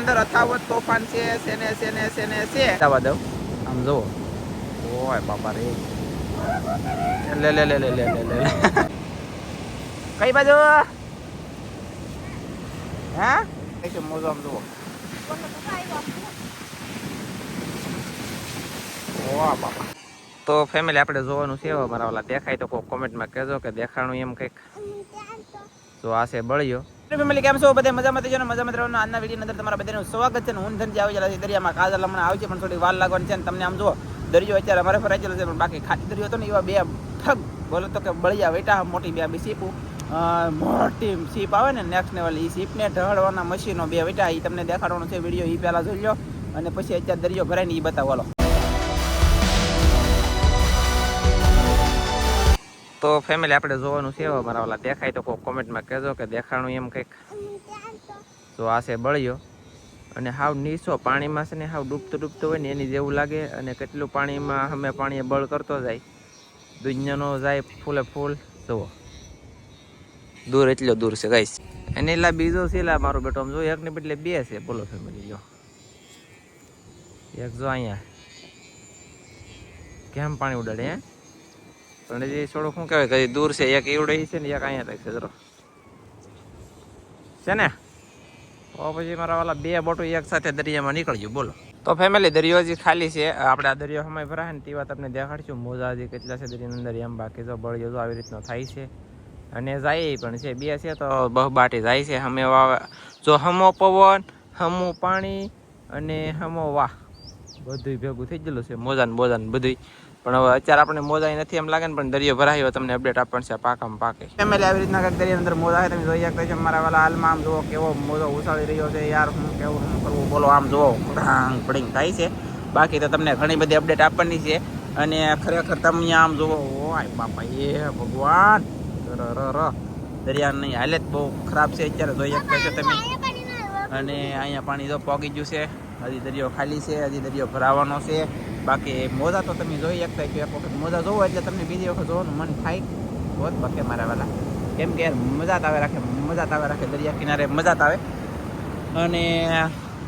અંદર અથાવત તોફાન છે સેને સેને સેને છે જવા દઉં આમ જુઓ. ઓય બાપા રે. લે લે લે લે લે લે લે કઈ બાજુ? હા? કઈ છે મોજો આમ જુઓ. ઓહ બાપા. તો ફેમિલી આપણે જોવાનું છે મારા ઓલા દેખાય તો કોઈ કોમેન્ટમાં કહેજો કે દેખાણું એમ કંઈક. તો આ છે બળિયો. ફેમિલી કેમ છો? બધા મજામાં થઈ મજામાં રહેવાનું. આજના અંદર તમારા બધાનું સ્વાગત છે ને હું ધનજી આવી છે. દરિયામાં કાજલ હમણાં આવી પણ થોડી વાર લાગવાની છે ને તમને આમ દરિયો અત્યારે અમારે ફરાઈ ગયેલો છે બાકી ખાલી દરિયો હતો ને બે ઠગ, બોલો તો કે બળિયા વેટા, મોટી બે બી સીપું મોટી સીપ આવે ને નેક્સ્ટ એ સીપને ઢળવાના મશીનો બે વેટા એ તમને દેખાડવાનો છે વીડિયો એ પહેલાં જોઈ લો અને પછી અત્યારે દરિયો ભરાય ને એ બતાવો તો ફેમિલી આપણે જોવાનું છે મારા ઓલા દેખાય તો કોઈ કોમેન્ટમાં કહેજો કે દેખાણું એમ કંઈક. તો આ છે બળ્યો. અને હાવ નીચો પાણીમાં છે ને હાવ ડૂબતો ડૂબતો હોય ને એની જેવું લાગે અને કેટલું પાણીમાં અમે પાણી બળ કરતો જાય. દુનિયાનો જાય ફૂલે ફૂલ. જુઓ. દૂર એટલો દૂર છે ગાઈસ એની લા બીજો છે લા મારો બેટો, આમ જો એક ને બદલે બે છે, બોલો ફેમિલી જો. એક જો અહીંયા. કેમ પાણી ઉડાડે, હે? પણ હજી થોડું શું કહેવાય કઈ દૂર છે, એક એવડે છે ને, એક અહીંયા તક છે, જરો. છે ને? તો પછી મારા વાલા બે બોટો એક સાથે દરિયામાં નીકળ્યું બોલો. તો ફેમિલી દરિયો હજી ખાલી છે. આપણે આ દરિયો સમય ભરાય ને તેવા તમને દેખાડશું. મોજા હજી કેટલા છે દરિયાની અંદર, એમ બાકી તો બળિયો જો આવી રીતનો થાય છે. અને જાય પણ છે, બે છે તો બહુ બાટી જાય છે. હમે વાવ- જો હમો પવન, હમું પાણી અને હમો વાહ. બધું ભેગું થઈ ગયેલું છે મોજા ને બોજા બધું પણ હવે અત્યારે આપણે મોજા નથી એમ લાગે પણ દરિયો ભરાયો તમને અપડેટ આપવાનું છે પાકામાં પાકે. ફેમિલી આવી રીતના કંઈક દરિયા અંદર મોજા છે તમે જોઈ શકતા છો મારા વાલા હાલમાં આમ જુઓ કેવો મોજો ઉછાળી રહ્યો છે યાર, હું કેવું શું કરવું, બોલો, આમ જુઓ ઢાંગ પડીંગ થાય છે. બાકી તો તમને ઘણી બધી અપડેટ આપવાની છે અને ખરેખર તમે આમ જુઓ, ઓય બાપા એ ભગવાન! ર દરિયાની હાલત બહુ ખરાબ છે અત્યારે, જોઈ શકતા છો તમે. અને અહીંયા પાણી તો પોગી ગયું છે. હજી દરિયો ખાલી છે, હજી દરિયો ભરાવાનો છે. બાકી મોજા તો તમે જોઈ શકતા કે એક વખત મોજા જોવો એટલે તમને બીજી વખત જોવાનું મન થાય. બહુ બાકી મારા વાલા. કેમ કે યાર મજા આવે રાખે મજા આવે રાખે દરિયા કિનારે મજા આવે. અને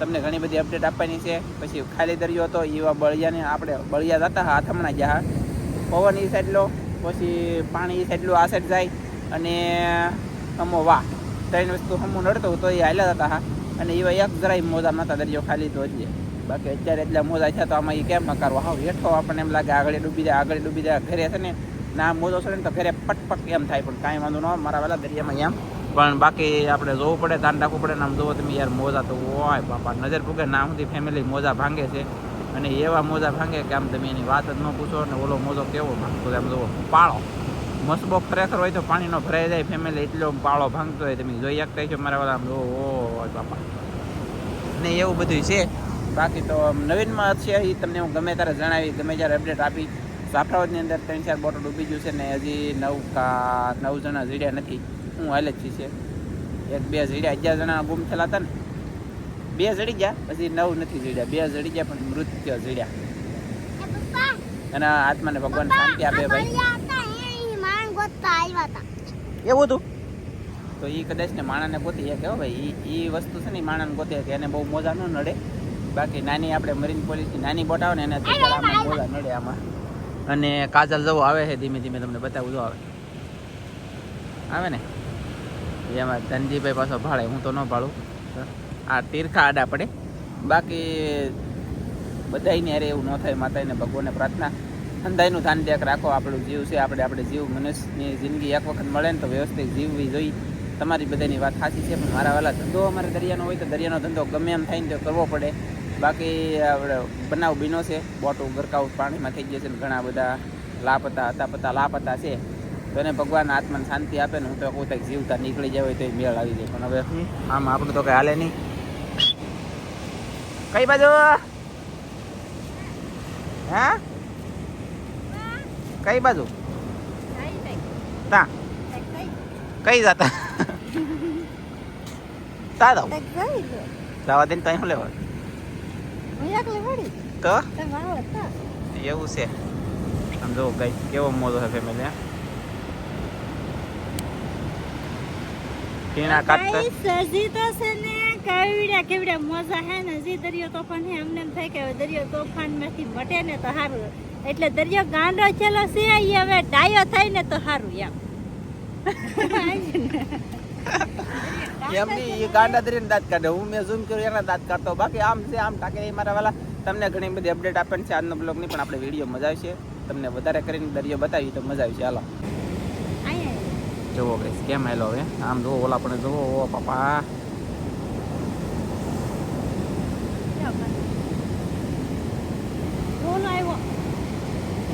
તમને ઘણી બધી અપડેટ આપવાની છે. પછી ખાલી દરિયો હતો એવા બળિયાને આપણે બળિયા જતા હાથ હમણાં ગયા પવન એ સાઈડ લો, પછી પાણી એ સાઈડ લો, આ સાઈડ જાય. અને અમો વાહ, ત્રણ વસ્તુ હમું નડતો તો એ હાલ્યા જતા હા. અને એવા એક જરાય મોજા નતા દરિયો ખાલી તો હજી બાકી અત્યારે એટલા મોજા છે તો આમાં એ કેમ કરવો હાવ હેઠો આપણને એમ લાગે આગળ ડૂબી જાય, આગળ ડૂબી જાય. ઘરે છે ને, ના મોજો છે ને તો ઘરે પટપટ એમ થાય પણ કાંઈ વાંધો ન મારા વહેલા દરિયામાં એમ. પણ બાકી આપણે જોવું પડે ધ્યાન રાખવું પડે ને આમ જોવો તમે યાર મોજા તો હોય બાપા, નજર પૂગે ના સુધી ફેમિલી મોજા ભાંગે છે. અને એવા મોજા ભાંગે કે આમ તમે એની વાત જ ન પૂછો અને ઓલો મોજો કેવો ભાંગતો આમ જોવો, પાળો. મસબો ખરેખર હોય તો પાણીનો ભરાઈ જાય ફેમિલી એટલો પાળો ભાંગતો હોય, તમે જોઈ શકતા છો મારા વાળા આમ જોવો ઓ બાપા. ને એવું બધું છે. બાકી તો નવીનમાં છે એ તમને હું ગમે ત્યારે જણાવી ગમે ત્યારે અપડેટ આપી. સાફરાવદની અંદર ત્રણ ચાર બોટલ ડૂબી ગયું છે ને હજી નવ કા નવ જણા જીડ્યા નથી. હું હાલે જ છે એક બે જીડ્યા અગિયાર જણા ગુમ થયેલા હતા ને. બે જડી ગયા પછી નવ નથી જીડ્યા બે જડી ગયા પણ મૃત્યુ જીડ્યા અને આત્માને ભગવાન શાંતિ આપે ભાઈ. એવું હતું? તો એ કદાચ ને માણાને ગોતી કહેવો ભાઈ. એ વસ્તુ છે ને માણાને પોતે કે એને બહુ મોજા ન નડે. બાકી નાની આપણે મરીન પોલીસની નાની બોટ આવે ને એને તો આમાં મોજા નડે આમાં. અને કાજલ જવું આવે છે ધીમે ધીમે તમને બતાવું જો આવે. આવે ને? એમાં ધનજીભાઈ પાછો ભાળે હું તો ન ભાળું આ તીર્ખા આડા પડે. બાકી બધાને અરે એવું ન થાય માતાને ભગવાનને પ્રાર્થના. અંધાઈનું ધ્યાન દેખ રાખો આપણું જીવ છે આપણે આપણે જીવ મનુષ્યની જિંદગી એક વખત મળે ને તો વ્યવસ્થિત જીવવી જોઈએ. તમારી બધાની વાત સાચી છે પણ મારા વાલા ધંધો અમારે દરિયાનો હોય તો દરિયાનો ધંધો ગમે એમ થાય ને તો કરવો પડે. બાકી આપણે બનાવ બીનો છે બોટું ગરકાવ પાણીમાં થઈ ગયો છે ને ઘણા બધા લાપતા હતા પતા લાપતા છે. તો એને ભગવાન આત્માને શાંતિ આપે ને હું તો કહું તક જીવતા નીકળી જાય હોય તો એ મેળ આવી જાય. પણ હવે આમ આપણું તો કઈ હાલે નહીં. કઈ બાજુ? હા? કઈ બાજુ? તા. કઈ જતા? તા દો જવા દે તો શું લેવા? તો? એવું છે. આમ જો ગઈ કેવો મોજો છે ફેમિલી ટીણા કાઢતા? સજી તો છે ને કેવડ્યા કેવડ્યા મોજા હે ને જી દરિયો તોફાન હે અમને એમ થાય કે હવે દરિયો તોફાનમાંથી મટે ને તો સારું એટલે દરિયો ગાંડો ચેલો છે હવે ડાયો થાય ને તો સારું એમ. એમની એ ગાંડા દરીને દાંત કાઢે. હું મેં ઝૂમ કર્યું એના દાંત કાઢતો. બાકી આમ છે આમ ટાકે એ મારા વાલા તમને ઘણી બધી અપડેટ આપે છે. આજનો બ્લોગની પણ આપણે વીડિયો મજા આવશે. તમને વધારે કરીને દરિયો બતાવી તો મજા આવશે. હાલો. જુઓ ગઈશ કેમ આવેલો હવે? આમ જુઓ ઓલા પણ જુઓ. ઓ પપ્પા.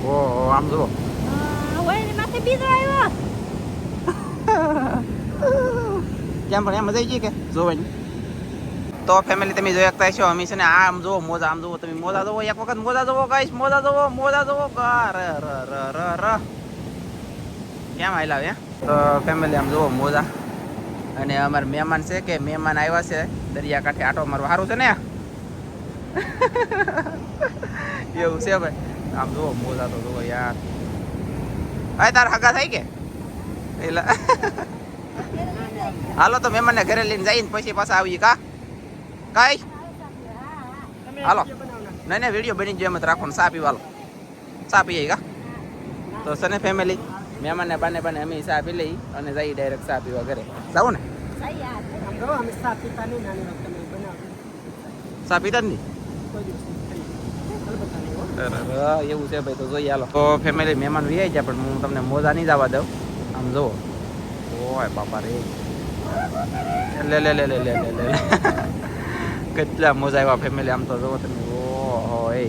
ઓ આમ જુઓ. માથે બીજો આવ્યો. કેમ પણ એમ મજા ગઈ કે? જોવાની. તો ફેમિલી તમે જોઈ શકતા છો અમે છે ને આમ જુઓ મોજા આમ જુઓ તમે મોજા જોવો, એક વખત મોજા જોવો કઈશ મોજા જોવો મોજા જોવો. ર ર ર ર. કેમ આયલા હે? તો ફેમિલી આમ જુઓ મોજા. અને અમારા મહેમાન છે કે મહેમાન આવ્યા છે, દરિયાકાંઠે આટો મારું સારું છે ને? એવું છે ભાઈ. આમ જુઓ મોજા તો જુઓ યાર. આ તાર હગા થાય કે? એટલે હાલો તો મહેમાનને ઘરે લઈને જઈને પછી પાછા આવીએ, કા? કાઈ? હાલો. નહીં નહીં વીડિયો બની ગયો, એમ જ રાખો ને સા પીવાલો સા પીએ, કા? તો સને ફેમિલી મહેમાનને બાને બાને અમે સા પી લઈ અને જઈ ડાયરેક્ટ સા પીવા ઘરે. જાવું ને સાપ પીતા જ નહીં? એવું છે ભાઈ, તો જોઈએ, હાલો. તો ફેમિલી મહેમાન વી જાય પણ હું તમને મોજા નહીં જવા દઉં. આમ જુઓ. ઓય બાપા રે. લે લે લે લે લે લે લે કેટલા મોજા આવ્યા ફેમિલી આમ તો જુઓ તમે. ઓહો, એ.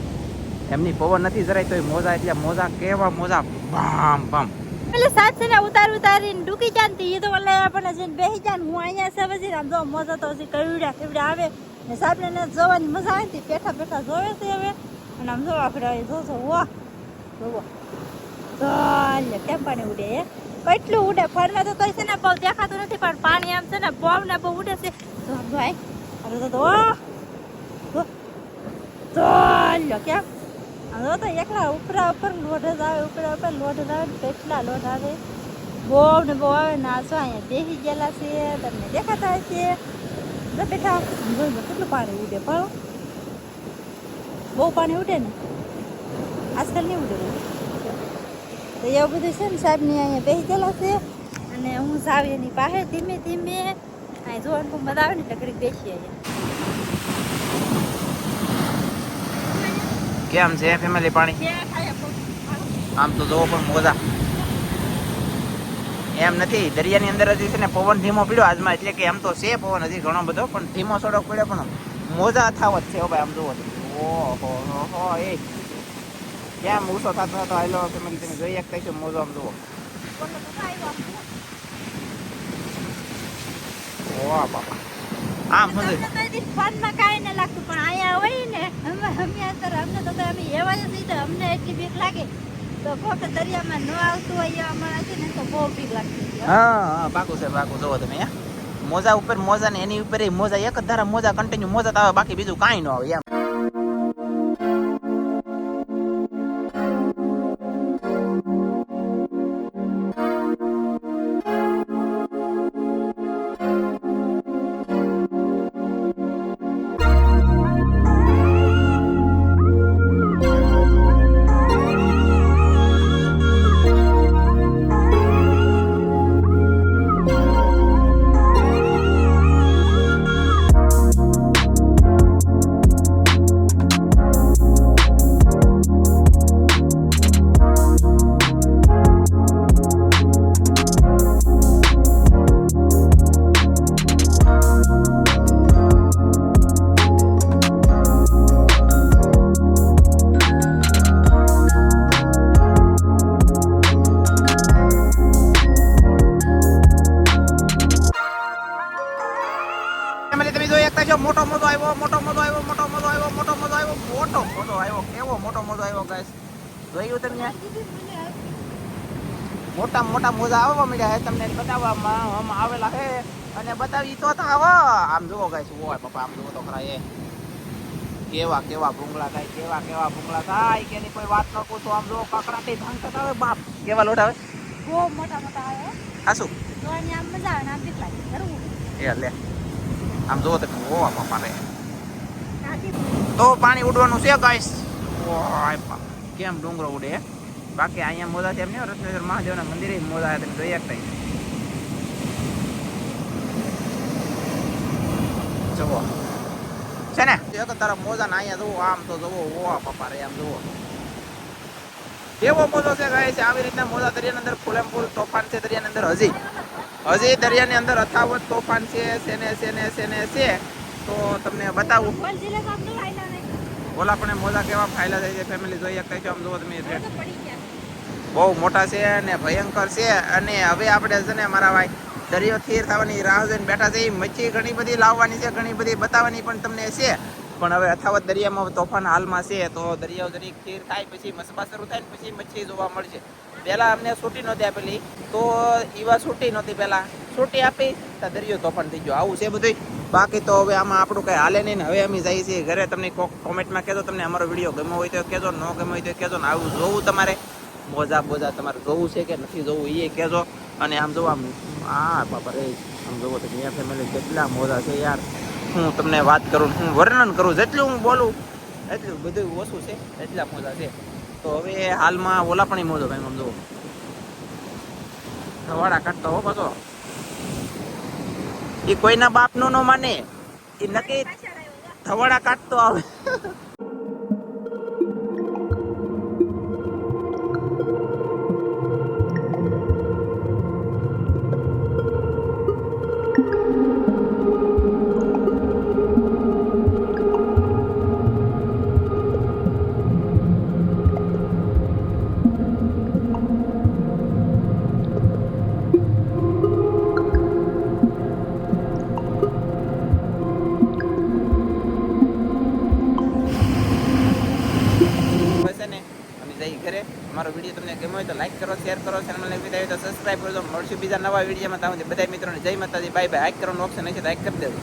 એમની પવન નથી જરાય તોય મોજા, એટલે મોજા કેવા મોજા? બામ બામ એટલે સાત છે ને ઉતાર ઉતારીને ડૂકી જાય ને એ તો વલ્લે આપણને જઈને બેસી જાન, હું અહીંયા છે પછી, આમ જો મજા તો હજી કવડા કેવડા આવે. ને સાપને જોવાની મજા આવી હતી બેઠા બેઠા જોવે છે હવે. અને આમ જો આપણે અહીં જો જો વાહ. જોવો ચાલ કેમ પાણી ઉડે કેટલું ઉડે. ફરવા તો તોય છે ને બહુ દેખાતું નથી, પણ પાણી આમ છે ને બોમ ને બહુ ઉડે છે. ભાઈ અરે તો તો વાહ કેમ? હવે તો એકલા ઉપરા ઉપર લોઢ જ આવે, ઉપરા ઉપર લોઢ જ આવે કેટલા લોઢ આવે. બહુ ને બહુ આવે ને શું અહીંયા બેસી ગયેલા છે, તમને દેખાતા હશે. જો બેઠા કેટલું પાણી ઉડે, પણ બહુ પાણી ઉડે ને. આજકાલ નહીં ઉડે. બહુ. તો એવું બધું છે ને સાહેબની અહીંયા બેસી ગયેલા છે અને હું સાવ એની પાસે ધીમે ધીમે અહીં જોવાનું પણ બધા આવે ને એટલે બેસી અહીંયા કેમ છે ફેમિલી પાણી? આમ તો જોવો પણ મોજા. એમ નથી દરિયાની અંદર હજી છે ને પવન ધીમો પીડ્યો આજમાં એટલે કે એમ તો છે પવન હજી ઘણો બધો પણ ધીમો સડક પીડ્યો પણ મોજા અથાવત છે ભાઈ આમ જોવો. ઓહો હો એ. કેમ ઊંચો થતો હતો આવેલો કે મને તમે જોઈ શકતા છો મોજો આમ જુઓ. ઓહ બાપા. આમ સમજે ફોનમાં કાંઈ ન લાગતું પણ અહીંયા હોય ને અમે અમે અત્યારે અમને તો અમે એવા જ તો અમને એટલી બીક લાગે. તો કોક દરિયામાં ન આવતું હોય એવા માણસ છે ને તો બહુ બીક લાગતી હા. હા પાકું છે પાકું જોવો તમે મોજા ઉપર મોજા ને એની ઉપર એ મોજા એક જ ધારા મોજા કન્ટિન્યુ મોજા તો આવે બાકી બીજું કાંઈ ન આવે એમ. કેવો મોટો મોજો આવ્યો ગાઈસ જોયું તમને? મોટા મોટા મોજા આવવા મળ્યા છે તમને બતાવવામાં આમાં આવેલા છે. અને બતાવી તો આવો આમ જુઓ ગાઈસ ઓય પપ્પા આમ જુઓ તો ખરા એ. કેવા કેવા ભૂંગળા થાય કેવા કેવા ભૂંગળા થાય કે એની કોઈ વાત ન પૂછો આમ જુઓ કકડાટી થી થતા આવે બાપ. કેવા લોટ આવે? બહુ મોટા મોટા આવે. હા શું? જોવાની આમ મજા આવે આમ લાગે કરવું એ લે. આમ જોવો તમે ઓવા પપ્પા રે. તો પાણી ઉડવાનું છે ગાઈસ. કેમ ડુંગરો ઉડે? બાકી અહીંયા મોજા છે એમ નહીં રત્નેશ્વર મહાદેવના મંદિરે મોજા છે તમે જોઈ શકતા જુઓ. છે ને? એક તારા મોજા ના અહીંયા જુઓ આમ તો જુઓ ઓવા પપ્પા રે આમ જુઓ. એવો મોજો છે ગાય છે? આવી રીતના મોજા દરિયાની અંદર ફૂલેમ ફૂલ તોફાન છે દરિયાની અંદર હજી. હજી દરિયાની અંદર અથાવત તોફાન છે સેને સેને સેને છે તો તમને બતાવું. ઓલા પણ મોજા કેવા ફાયલા થાય છે ફેમિલી જોઈ શકતા છો આમ જુઓ તમે બહુ મોટા છે અને ભયંકર છે અને હવે આપણે છે ને મારા ભાઈ દરિયો થીર થવાની રાહ જોઈને બેઠા છે એ મચ્છી ઘણી બધી લાવવાની છે ઘણી બધી બતાવવાની પણ તમને છે. પણ હવે અથાવત દરિયામાં તોફાન હાલમાં છે તો દરિયો જરીક ખીર થાય પછી મસબા શરૂ થાય ને પછી મચ્છી જોવા મળશે. પહેલાં અમને છૂટી નહોતી આપેલી તો એવા છૂટી નહોતી પહેલાં. છૂટી આપી તો દરિયો તોફાન થઈ ગયો. આવું છે બધું બાકી તો હવે આમાં આપણું કંઈ હાલે નહીં ને. હવે અમે જઈએ છીએ ઘરે. તમને કોક કોમેન્ટમાં કહેજો. તમને અમારો વીડિયો ગમ્યો હોય તો કહેજો. ન ગમ્યો હોય તો કહેજો. ને આવું જોવું તમારે. મોજા બોજા તમારે જોવું છે કે નથી જોવું એ કહેજો. અને આમ જોવો આ બાપા રે. આમ જોવો તો મિયા ફેમિલી કેટલા મોજા છે યાર. હું તમને વાત કરું, હું વર્ણન કરું. જેટલું હું બોલું, એટલું બધું ઓછું છે. એટલા મોજા છે. તો હવે હાલમાં ઓલા પણ મોજો ભાઈ, આમ જોવો. ધવાડા કાઢતો હો પાછો. એ કોઈના બાપનું ન માને. એ નક્કી ધવાડા કાઢતો આવે. શેર કરો ચેનલને વિદાય તો સબસ્ક્રાઈબ કરજો. મળશું બીજા નવા વિડીયોમાં. ત્યાં બધા મિત્રોને જય માતાજી. બાય બાય લાઈક કરવાનું ઓપ્શન હશે તો લાઈક કરી દેજો.